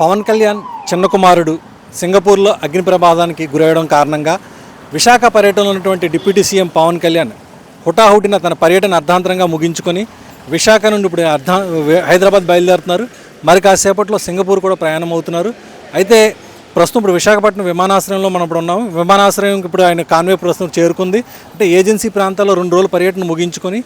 పవన్ కళ్యాణ్ చిన్న కుమారుడు సింగపూర్లో అగ్ని ప్రమాదానికి గురవడం కారణంగా విశాఖ పర్యటనలో ఉన్నటువంటి డిప్యూటీ సీఎం పవన్ కళ్యాణ్ హుటాహుటిన తన పర్యటన అర్ధాంతరంగా ముగించుకొని విశాఖ నుండి ఇప్పుడు అర్ధా హైదరాబాద్ బయలుదేరుతున్నారు. మరి కాసేపట్లో సింగపూర్ కూడా ప్రయాణం అవుతున్నారు అయితే ప్రస్తుతం ఇప్పుడు విశాఖపట్నం విమానాశ్రయంలో మనం ఇప్పుడు ఉన్నాము. విమానాశ్రయం ఇప్పుడు ఆయన కాన్వే ప్రస్తుతం చేరుకుంది. అంటే ఏజెన్సీ ప్రాంతాల్లో రెండు రోజులు పర్యటన ముగించుకొని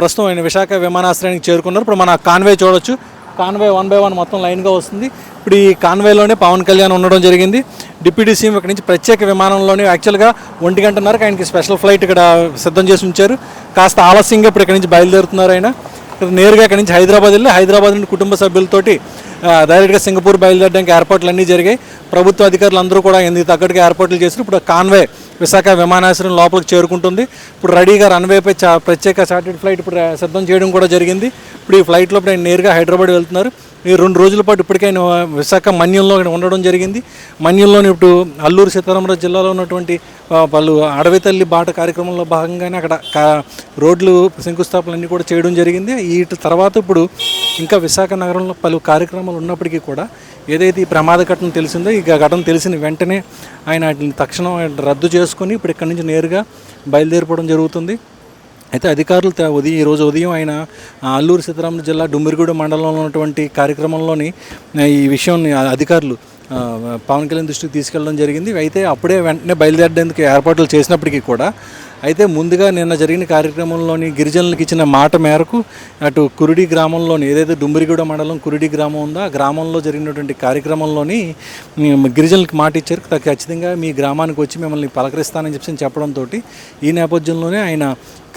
ప్రస్తుతం ఆయన విశాఖ విమానాశ్రయానికి చేరుకున్నారు. ఇప్పుడు మన కాన్వే చూడొచ్చు. కాన్వే వన్ బై వన్ మొత్తం లైన్గా వస్తుంది. ఇప్పుడు ఈ కాన్వేలోనే పవన్ కళ్యాణ్ ఉండడం జరిగింది. డిప్యూటీ సీఎం ఇక్కడ నుంచి ప్రత్యేక విమానంలోనే యాక్చువల్గా ఒంటి గంటన్నరకు ఆయనకి స్పెషల్ ఫ్లైట్ ఇక్కడ సిద్ధం చేసి ఉంచారు. కాస్త ఆలస్యంగా ఇప్పుడు ఇక్కడ నుంచి బయలుదేరుతున్నారు ఆయన. ఇక్కడ నేరుగా ఇక్కడ నుంచి హైదరాబాద్ వెళ్ళి హైదరాబాద్ నుండి కుటుంబ సభ్యులతోటి డైరెక్ట్గా సింగపూర్ బయలుదేరడానికి ఏర్పాట్లు అన్నీ జరిగాయి. ప్రభుత్వ అధికారులు అందరూ కూడా ఎందుకు తగ్గట్టుగా ఏర్పాట్లు చేశారు ఇప్పుడు కాన్వే విశాఖ విమానాశ్రయం లోపలికి చేరుకుంటుంది. ఇప్పుడు రెడీగా రన్వేపై చా ప్రత్యేక చార్టెడ్ ఫ్లైట్ ఇప్పుడు సిద్ధం చేయడం కూడా జరిగింది. ఇప్పుడు ఈ ఫ్లైట్లో ఇప్పుడు ఆయన నేరుగా హైదరాబాద్ వెళ్తున్నారు. ఈ రెండు రోజుల పాటు ఇప్పటికే ఆయన విశాఖ మన్యంలో ఉండడం జరిగింది. మన్యంలోని ఇప్పుడు అల్లూరు సీతారామరాజు జిల్లాలో ఉన్నటువంటి వాళ్ళు పలు అడవి తల్లి బాట కార్యక్రమంలో భాగంగానే అక్కడ రోడ్లు శంకుస్థాపనలు అన్నీ కూడా చేయడం జరిగింది. వీటి తర్వాత ఇప్పుడు ఇంకా విశాఖ నగరంలో పలు కార్యక్రమాలు ఉన్నప్పటికీ కూడా ఏదైతే ఈ ప్రమాద ఘటన తెలిసిందో ఈ ఘటన తెలిసిన వెంటనే ఆయన వాటిని తక్షణం రద్దు చేసుకొని ఇప్పుడు ఇక్కడి నుంచి నేరుగా బయలుదేరిపోవడం జరుగుతుంది. అయితే అధికారులు ఉదయం ఈ రోజు ఉదయం ఆయన అల్లూరు సీతారామరాజు జిల్లా డుమ్మిరిగూడ మండలంలో ఉన్నటువంటి కార్యక్రమంలోని ఈ విషయం అధికారులు పవన్ కళ్యాణ్ దృష్టికి తీసుకెళ్ళడం జరిగింది. అయితే అప్పుడే వెంటనే బయలుదేరడానికి ఏర్పాట్లు చేసినప్పటికీ కూడా అయితే ముందుగా నిన్న జరిగిన కార్యక్రమంలోని గిరిజనులకు ఇచ్చిన మాట మేరకు అటు కురుడి గ్రామంలోని ఏదైతే డుమ్మిరిగూడ మండలం కురుడి గ్రామం ఉందో ఆ గ్రామంలో జరిగినటువంటి కార్యక్రమంలోని గిరిజనులకు మాట ఇచ్చారు. ఖచ్చితంగా మీ గ్రామానికి వచ్చి మిమ్మల్ని పలకరిస్తానని చెప్పి చెప్పడంతో ఈ నేపథ్యంలోనే ఆయన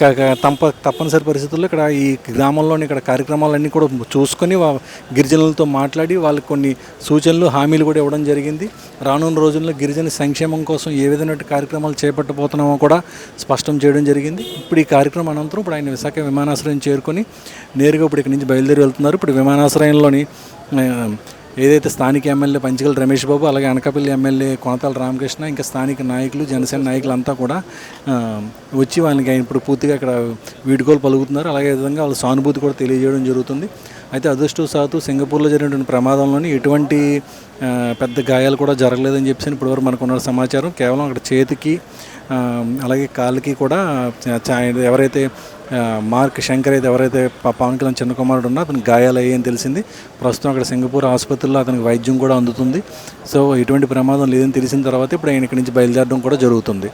తప్ప తప్పనిసరి పరిస్థితుల్లో ఇక్కడ ఈ గ్రామంలోని ఇక్కడ కార్యక్రమాలన్నీ కూడా చూసుకొని వా- గిరిజనులతో మాట్లాడి వాళ్ళకి కొన్ని సూచనలు హామీలు కూడా ఇవ్వడం జరిగింది. రానున్న రోజుల్లో గిరిజన సంక్షేమం కోసం ఏ విధమైన కార్యక్రమాలు చేపట్టబోతున్నామో కూడా స్పష్టం చేయడం జరిగింది. ఇప్పుడు ఈ కార్యక్రమం అనంతరం ఇప్పుడు ఆయన విశాఖ విమానాశ్రయం చేరుకొని నేరుగా ఇప్పుడు ఇక్కడి నుంచి బయలుదేరి వెళ్తున్నారు. ఇప్పుడు విమానాశ్రయంలోని ఏదైతే స్థానిక ఎమ్మెల్యే పంచగల రమేష్ బాబు అలాగే అనకాపల్లి ఎమ్మెల్యే కొనతాల రామకృష్ణ ఇంకా స్థానిక నాయకులు జనసేన నాయకులంతా కూడా వచ్చి వాళ్ళకి ఆయన ఇప్పుడు పూర్తిగా ఇక్కడ వీడుకోలు పలుకుతున్నారు. అలాగే విధంగా వాళ్ళ సానుభూతి కూడా తెలియజేయడం జరుగుతుంది. అయితే అదృష్టవశాత్తు సింగపూర్లో జరిగినటువంటి ప్రమాదంలోని ఎటువంటి పెద్ద గాయాలు కూడా జరగలేదని చెప్పేసి ఇప్పటివరకు మనకు ఉన్న సమాచారం. కేవలం అక్కడ చేతికి అలాగే కాళ్ళకి కూడా ఎవరైతే మార్క్ శంకర్ అయితే ఎవరైతే పవన్ కళ్యాణ్ చిన్న కుమారుడు ఉన్నా అతనికి గాయాలు అయ్యాయని తెలిసింది. ప్రస్తుతం అక్కడ సింగపూర్ ఆసుపత్రిలో అతనికి వైద్యం కూడా అందుతుంది. సో ఎటువంటి ప్రమాదం లేదని తెలిసిన తర్వాత ఇప్పుడు ఆయన ఇక్కడి నుంచి బయలుదేరడం కూడా జరుగుతుంది.